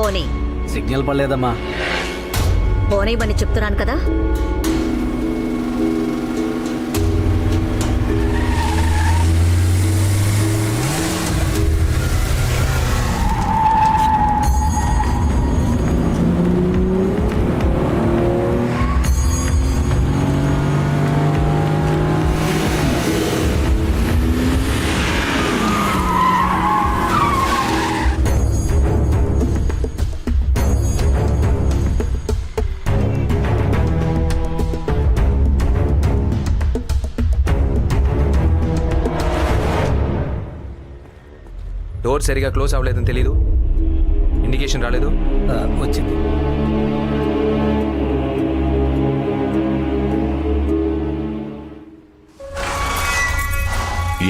పోనీ. సిగ్నల్ పడలేదమ్మా. పోనీయమని చెప్తున్నాను కదా. డోర్ సరిగా క్లోజ్ అవ్వలేదని తెలీదు. ఇండికేషన్ రాలేదు. వచ్చింది.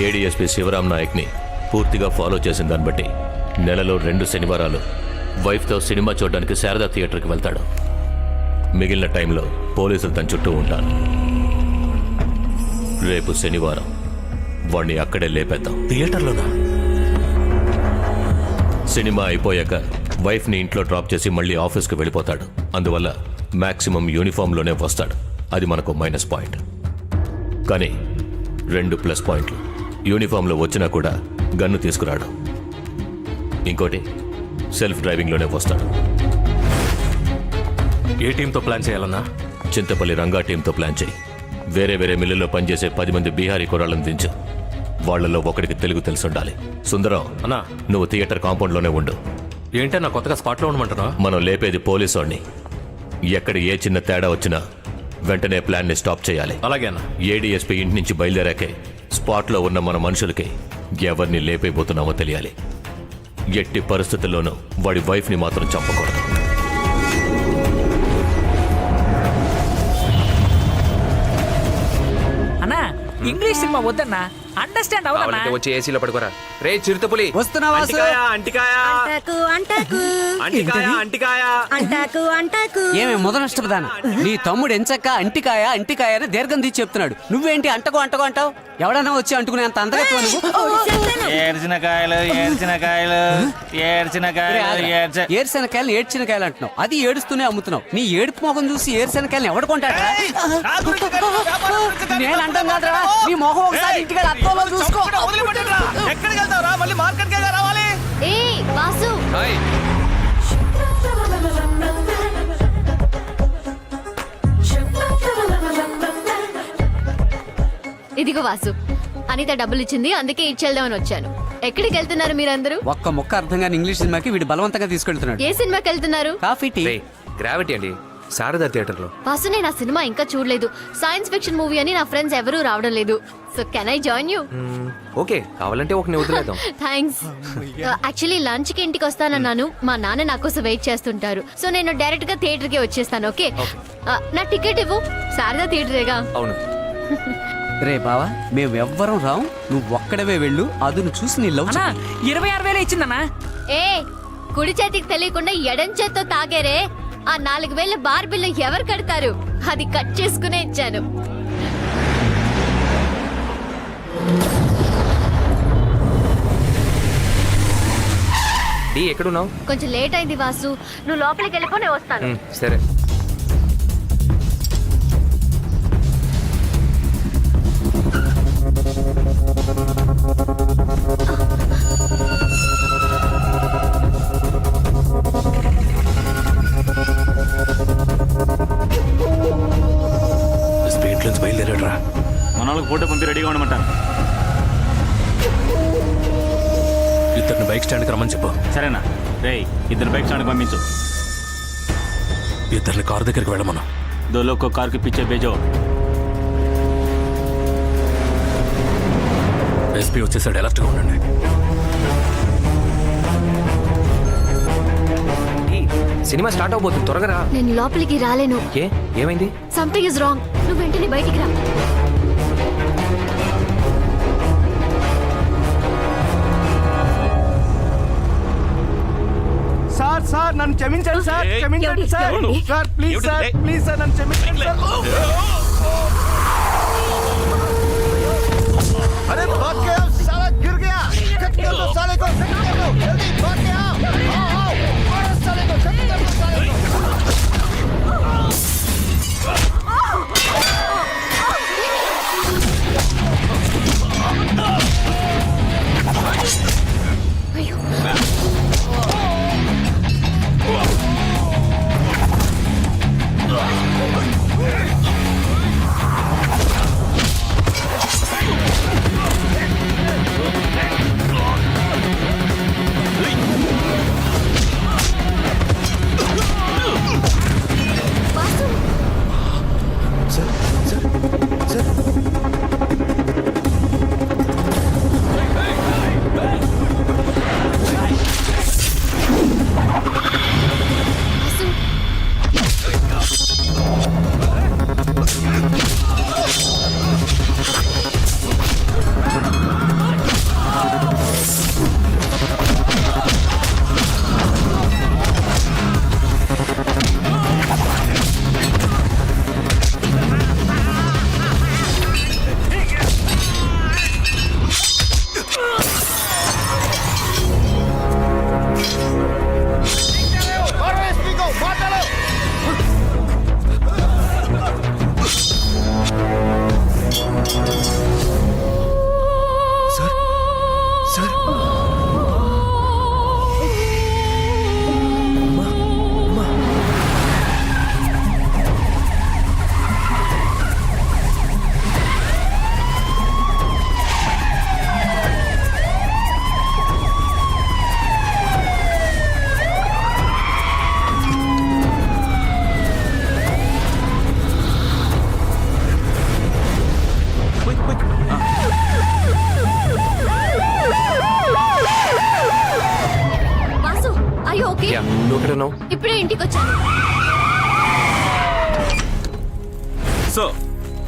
ఏడీఎస్పీ శివరాం నాయక్ని పూర్తిగా ఫాలో చేసిన దాన్ని బట్టి నెలలో రెండు శనివారాలు వైఫ్తో సినిమా చూడడానికి శారదా థియేటర్కి వెళ్తాడు. మిగిలిన టైంలో పోలీసులు తన చుట్టూ ఉంటారు. రేపు శనివారం వాణ్ణి అక్కడే లేపేద్దాం. థియేటర్లోనా? సినిమా అయిపోయాక వైఫ్ని ఇంట్లో డ్రాప్ చేసి మళ్ళీ ఆఫీస్కి వెళ్ళిపోతాడు. అందువల్ల మాక్సిమం యూనిఫామ్లోనే వస్తాడు. అది మనకు మైనస్ పాయింట్. కానీ రెండు ప్లస్ పాయింట్లు. యూనిఫామ్లో వచ్చినా కూడా గన్ను తీసుకురాడు. ఇంకోటి సెల్ఫ్ డ్రైవింగ్లోనే వస్తాడు. ఏ టీంతో ప్లాన్ చేయాలన్నా? చింతపల్లి రంగా టీంతో ప్లాన్ చేయి. వేరే వేరే మిల్లుల్లో పనిచేసే పది మంది బీహారీ కుర్రాళ్ళని దించు. వాళ్ళలో ఒకడికి తెలుగు తెలిసుండాలి. సుందరం అన్నా. నువ్వు థియేటర్ కాంపౌండ్లోనే ఉండు. ఏంటన్నా కొత్తగా స్పాట్లో ఉండమంటున్నా మనం లేపేది పోలీసోడిని. ఎక్కడ ఏ చిన్న తేడా వచ్చినా వెంటనే ప్లాన్ని స్టాప్ చేయాలి. అలాగే అన్న. ఏడీఎస్పీ ఇంటి నుంచి బయలుదేరాకే స్పాట్లో ఉన్న మన మనుషులకి ఎవరిని లేపైపోతున్నామో తెలియాలి. ఎట్టి పరిస్థితుల్లోనూ వాడి వైఫ్ని మాత్రం చంపకూడదు. అన్నా ఇంగ్లీష్ సినిమా వద్దన్నా. అండర్స్టాండ్ అవునా కావాలంటే వచ్చి ఏసీలో పడుకోరా? రే చిరుతపులి. వస్తున్నా వాసు అంటికాయ అంటాకు అంటాకు. అంటికాయ అంటికాయ. అంటాకు అంటాకు. ఏమే మొద నష్టపదాన నీ తమ్ముడు ఎంచక్క అంటికాయ అంటికాయ అని దీర్ఘం తీసి చెప్తున్నాడు. నువ్వేంటి అంటకు అంటకు అంటావు? ఎవడన్నా వచ్చి అంటుకునే అంత అందగత్వ నువ్వు? ఏడ్చిన కాయలు ఏడ్చిన కాయలు ఏడ్చిన కాయలు ఏడ్చ ఏరుశనకాయలు ఏడ్చినకాయలు అంటున్నావు. అది ఏడుస్తూనే అమ్ముతున్నావు. నీ ఏడుపు మొఖం చూసి ఏరుశనకాయలు ఎవడు కొంటాడా నేను అంటాం కాదురా. నీ మొహం ఒకసారి ఇంటికి అర్థంలో చూసుకో. ఎక్కడికి వెళ్తావురా మళ్ళీ మార్కెట్కి రావాలి? ఏ వాసు హాయ్. ఇదిగో వాసు అనిత డబ్బులు ఇచ్చింది అందుకే ఇచ్చేద్దామని వచ్చాను. ఎక్కడికి వెళ్తున్నారు మీరందరూ? ఒక్క మొక్క అర్థం కాని ఇంగ్లీష్ సినిమాకి వీడు బలవంతంగా తీసుకెళ్తున్నాడు. ఏ సినిమాకి వెళ్తున్నారు? Coffee tea. గ్రావిటీ అండి. శారదా థియేటర్లో? వాసు నేను ఆ సినిమా ఇంకా చూడలేదు. సైన్స్ ఫిక్షన్ మూవీ అని నా ఫ్రెండ్స్ ఎవరూ రావడం లేదు. So can I join you okay కావాలంటే ఒక వదిలేద్దాం. థ్యాంక్స్ యాక్చువల్లీ లంచ్కి ఇంటికి వస్తానన్నాను. మా నాన్న నా కోసం వెయిట్ చేస్తుంటారు. సో నేను డైరెక్ట్గా థియేటర్కి వచ్చేస్తాను ఓకే నా టికెట్ ఇవ్వు. శారదా థియేటరేగా అవును. రే బావా మేము ఎవ్వరం రాం. నువ్వు ఒక్కడవే వెళ్ళు. అదును చూసి నీ లవ్ అన్నా ఇరవై ఆరు వేలు ఇచ్చిందన్నా. ఏ కుడి చేతికి తెలియకుండా ఎడం చేత్తో తాగారే. ఆ నాలుగు వేల బార్ బిల్లు ఎవరు కడతారు? అది కట్ చేసుకునే ఇచ్చాను. ఎక్కడున్నావు? కొంచెం లేట్ అయింది వాసు. నువ్వు లోపలికి వెళ్ళిపో నేను వస్తాను. సరే. ఇద్దరిని బైక్ స్టాండ్కి రమ్మని చెప్పు. సరేనా? రే ఇద్దరు బైక్ స్టాండ్కి పంపించు. ఇద్దరిని కారు దగ్గరికి వెళ్ళమను. కార్కి పిచ్చే బేజో. ఎస్పీ వచ్చేసాడు అలర్ట్గా ఉండండి. సినిమా స్టార్ట్ అవబోతుంది త్వరగా రా. నేను లోపలికి రాలేను. ఏమైంది? సంథింగ్ ఇస్ రాంగ్ నువ్వు వెంటనే బయటికి రా. సార్ సార్ నన్ను క్షమించండి సార్ క్షమించండి sir sir please sir please sir నన్ను క్షమించండి సార్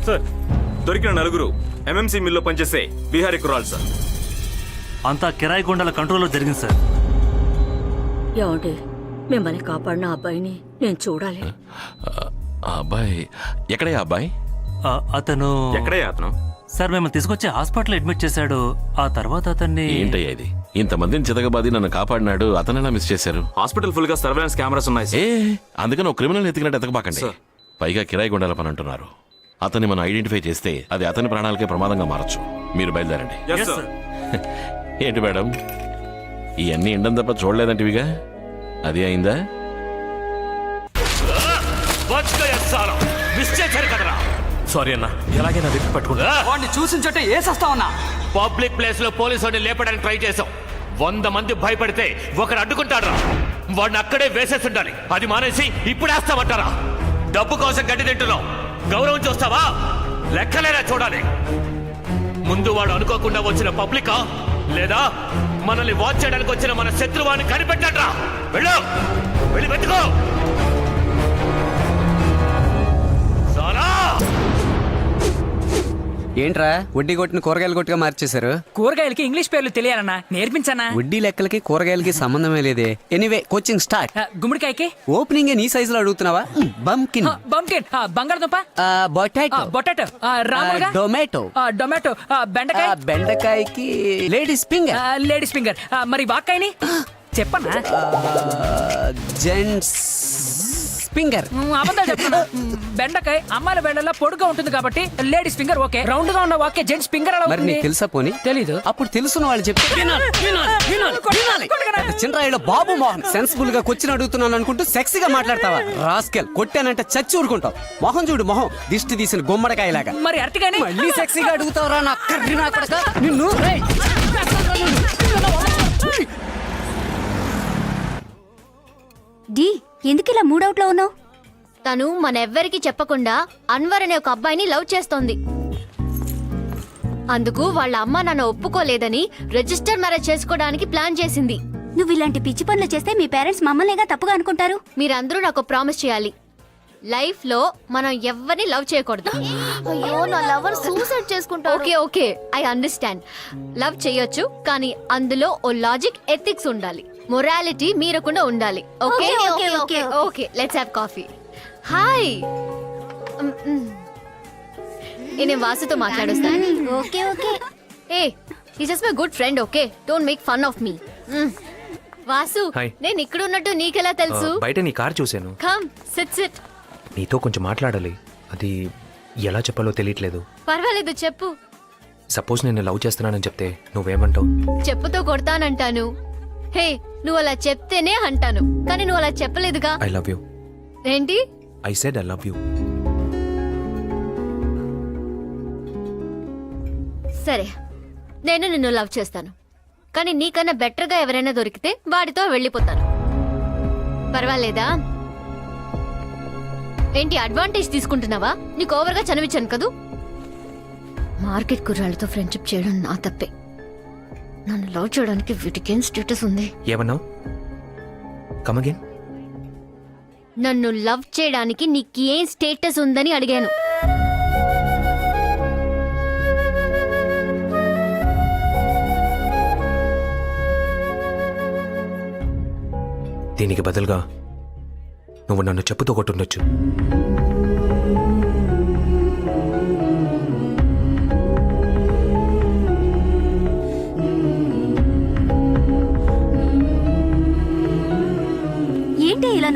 సార్. దొరికిన నలుగురు ఎంఎంసీ మిల్లో పనిచేసే బీహారీ కురాల్ సార్. అంతా కిరాయి గుండల కంట్రోల్లో జరిగింది సార్. ఏమండి మిమ్మల్ని కాపాడిన అబ్బాయిని నేను చూడాలి. ఆ అబ్బాయి ఎక్కడే ఆ అబ్బాయి? అతను ఎక్కడయ్యా అతను? సార్ మిమ్మల్ని తీసుకొచ్చి హాస్పిటల్ అడ్మిట్ చేశాడు. ఆ తర్వాత అతన్ని ఏంటయ్యా ఇది? ఇంతమందిని చితకబాది నన్ను కాపాడినాడు అతనెలా మిస్ చేశారు? హాస్పిటల్ ఫుల్గా సర్వేలెన్స్ కెమెరాస్ ఉన్నాయి ఏ అందుకని ఒక క్రిమినల్ ఎతికినట్టు ఎతకబాకండి సార్. పైగా కిరాయి గుండాల పని అంటున్నారు. అతన్ని మనం ఐడెంటిఫై చేస్తే అది అతని ప్రాణాలకే ప్రమాదంగా మారచ్చు. మీరు బయలుదేరండి. ఏంటి మేడం? ఇవన్నీ ఎండం తప్ప చూడలేదంటివిగా? అది అయిందా? సారీ. అన్న ఎలాగైనా వెతికి పట్టుకుంటా. వాడిని చూసిన చోట ఏసేస్తా ఉన్నా. పబ్లిక్ ప్లేస్లో పోలీసు వాడిని లేపడానికి ట్రై చేసాం వంద మంది భయపడితే ఒకడు అడ్డుకుంటాడ్రా. వాడిని అక్కడే వేసేసి ఉండాలి. అది మానేసి ఇప్పుడు వేస్తామంటారా డబ్బు కోసం గడ్డి తింటున్నావు గౌరవం చూస్తావా? లెక్కలేనా చూడాలి. ముందు వాడు అనుకోకుండా వచ్చిన పబ్లికా లేదా మనల్ని వాచ్ చేయడానికి వచ్చిన మన శత్రువాన్ని కనిపెట్టడ్రా వెళ్ళు. వెళ్ళి పెట్టుకో సారా! ఏంట్రా? వడ్డీ కొట్టిన కూరగాయలు కొట్టుగా మార్చేశారు? కూరగాయలకి ఇంగ్లీష్ పేర్లు తెలియాలన్నా నేర్పించన్నా? వడ్డీ లెక్కలకి కూరగాయలకి సంబంధమే లేదే. ఎనీవే కోచింగ్ స్టార్ట్ గుమ్మడికాయకి? ఓపెనింగ్ నీ సైజులో అడుగుతున్నావా? బంకిన్ బంకిన్ బంగాళదుంప? బొటాటో పొటాటో రాములుగా? టొమాటో ఆ, టొమాటో ఆ, బెండకాయ? బెండకాయకి లేడీస్ ఫింగర్ లేడీస్ ఫింగర్ మరి వాక్కాయని? చెప్పన్నా జెంట్స్ ఫింగర్ అబద్ధాలు చెప్తున్నా బెండకాయ అమ్మాయిల బెండల్లో పొడుగా ఉంటుంది కాబట్టి లేడీస్ ఫింగర్ ఓకే. రౌండ్గా ఉన్న వాకే జెంట్స్ ఫింగర్ అలా మరి నీకు తెలుసా పోనీ? తెలీదు. అప్పుడు తెలుసున్న వాళ్ళు చెప్తే వినాలి, వినాలి, వినాలి, వినాలి. పెద్ద చిన్నరాయిలో బాబు మోహన్ సెన్సిబుల్గా కూర్చుని అడుగుతున్నాను అనుకుంటూ సెక్సీగా మాట్లాడతావా? రాస్కెల్ కొట్టానంటే చచ్చి ఊరుకుంటావు. మొహం చూడు మొహం దిష్టి తీసిన గుమ్మడికాయలాగా. మరి అరటిగాని మళ్ళీ సెక్సీగా అడుగుతావురా నా కర్రి నా కొడక? నిన్ను. డి ఎందుకు ఇలా మూడౌట్లో ఉన్నావు? తను మనెవ్వరికి చెప్పకుండా అన్వర్ అనే ఒక అబ్బాయిని లవ్ చేస్తోంది. అందుకు వాళ్ళ అమ్మ నాన్న ఒప్పుకోలేదని రిజిస్టర్ మ్యారేజ్ చేసుకోవడానికి ప్లాన్ చేసింది. నువ్వు ఇలాంటి పిచ్చి పనులు చేస్తే మీ పేరెంట్స్ మమ్మల్నిగా తప్పుగా అనుకుంటారు? మీరందరూ నాకు ప్రామిస్ చేయాలి. లైఫ్లో మనం ఎవరిని లవ్ చేయకూడదు. అయ్యో నా లవర్ సూసైడ్ చేసుకుంటా okay okay. I understand. Love చేయొచ్చు కానీ అందులో ఓ లాజిక్ ఎథిక్స్ ఉండాలి. మొరాలిటీ మీరకుండా ఉండాలి. Okay? okay, okay, okay let's have coffee hi. నేను వాసుతో మాట్లాడొస్తాను. Okay okay. ఏ ఈ just my good friend okay don't make fun of me Vasu Hi. నేను ఇక్కడ ఉన్నట్టు నీకెలా తెలుసు? బయట నీ కార్ చూశాను. కమ్ సిట్ సిట్ నీతో కొంచెం మాట్లాడాలి. అది ఎలా చెప్పాలో తెలియట్లేదు. పర్వాలేదు చెప్పు. సపోజ్ నేను లవ్ చేస్తున్నానని చెప్తే నువ్వేమంటావు? చెప్పుతో కొడతానంటాను. హే నువ్వు అలా చెప్తేనే అంటాను. కానీ నువ్వు అలా చెప్పలేదుగా? ఐ లవ్ యూ ఏంటి? I said I love you సరే. నేను నిన్ను లవ్ చేస్తాను. కానీ నీకన్నా బెటర్గా ఎవరైనా దొరికితే వాడితో వెళ్ళిపోతాను. పర్వాలేదా? ఏంటి అడ్వాంటేజ్ తీసుకుంటున్నావా? నీకు ఓవర్గా చనివించాను కదూ? మార్కెట్ కుర్రాళ్ళతో ఫ్రెండ్షిప్ చేయడం నా తప్పే. నన్ను లవ్ చేయడానికి వీటికేం స్టేటస్ ఉంది? ఏమన్నావు? కమ్ అగైన్ నన్ను లవ్ చేయడానికి నీకు ఏం స్టేటస్ ఉందని అడిగాను. దీనికి బదులుగా నువ్వు నన్ను చెప్పుతో కొట్టుండొచ్చు.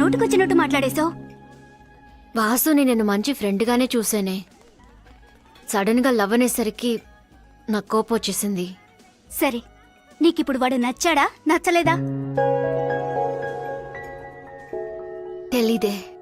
నోటుకొచ్చినట్టు మాట్లాడేశావు? వాసుని నేను మంచి ఫ్రెండ్గానే చూసానే సడన్గా లవ్ అనేసరికి నాకు కోపం వచ్చేసింది. సరే నీకిప్పుడు వాడు నచ్చాడా? నచ్చలేదా? తెలీదే.